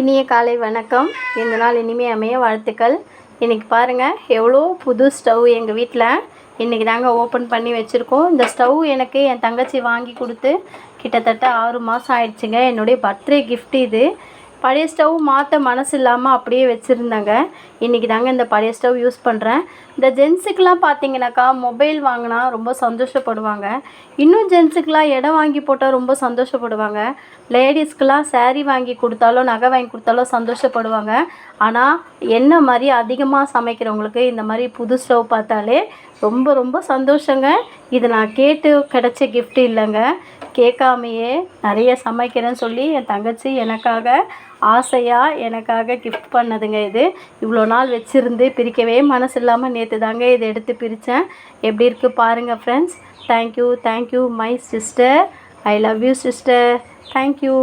இனிய காலை வணக்கம். இந்த நாள் இனிமே அமைய வாழ்த்துக்கள். இன்றைக்கி பாருங்கள் எவ்வளோ புது ஸ்டவ் எங்கள் வீட்டில் இன்றைக்கி தாங்க ஓப்பன் பண்ணி வச்சுருக்கோம். இந்த ஸ்டவ் எனக்கு என் தங்கச்சி வாங்கி கொடுத்து கிட்டத்தட்ட ஆறு மாதம் ஆயிடுச்சுங்க. என்னுடைய பர்த்டே கிஃப்ட் இது. பழைய ஸ்டவ் மாற்ற மனசு இல்லாமல் அப்படியே வச்சுருந்தேங்க. இன்றைக்கி தாங்க இந்த பழைய ஸ்டவ் யூஸ் பண்ணுறேன் இந்த ஜென்ஸுக்கெலாம் பார்த்தீங்கன்னாக்கா மொபைல் வாங்கினா ரொம்ப சந்தோஷப்படுவாங்க. இன்னும் ஜென்ஸுக்கெலாம் இடம் வாங்கி போட்டால் ரொம்ப சந்தோஷப்படுவாங்க. லேடிஸ்க்கெலாம் சேரீ வாங்கி கொடுத்தாலோ நகை வாங்கி கொடுத்தாலோ சந்தோஷப்படுவாங்க. ஆனால் என்ன மாதிரி அதிகமாக சமைக்கிறவங்களுக்கு இந்த மாதிரி புது ஸ்டவ் பார்த்தாலே ரொம்ப ரொம்ப சந்தோஷங்க. இது நான் கேட்டு கிடைச்ச கிஃப்ட் இல்லைங்க. கேட்காமையே நிறைய சமைக்கிறேன்னு சொல்லி என் தங்கச்சி எனக்காக ஆசையாக எனக்காக கிஃப்ட் பண்ணதுங்க இது. இவ்வளோ நாள் வச்சுருந்து பிரிக்கவே மனசு இல்லாமல் நேற்று தாங்க இதை எடுத்து பிரித்தேன் எப்படி இருக்குது பாருங்கள் friends thank you thank you my sister I love you sister thank you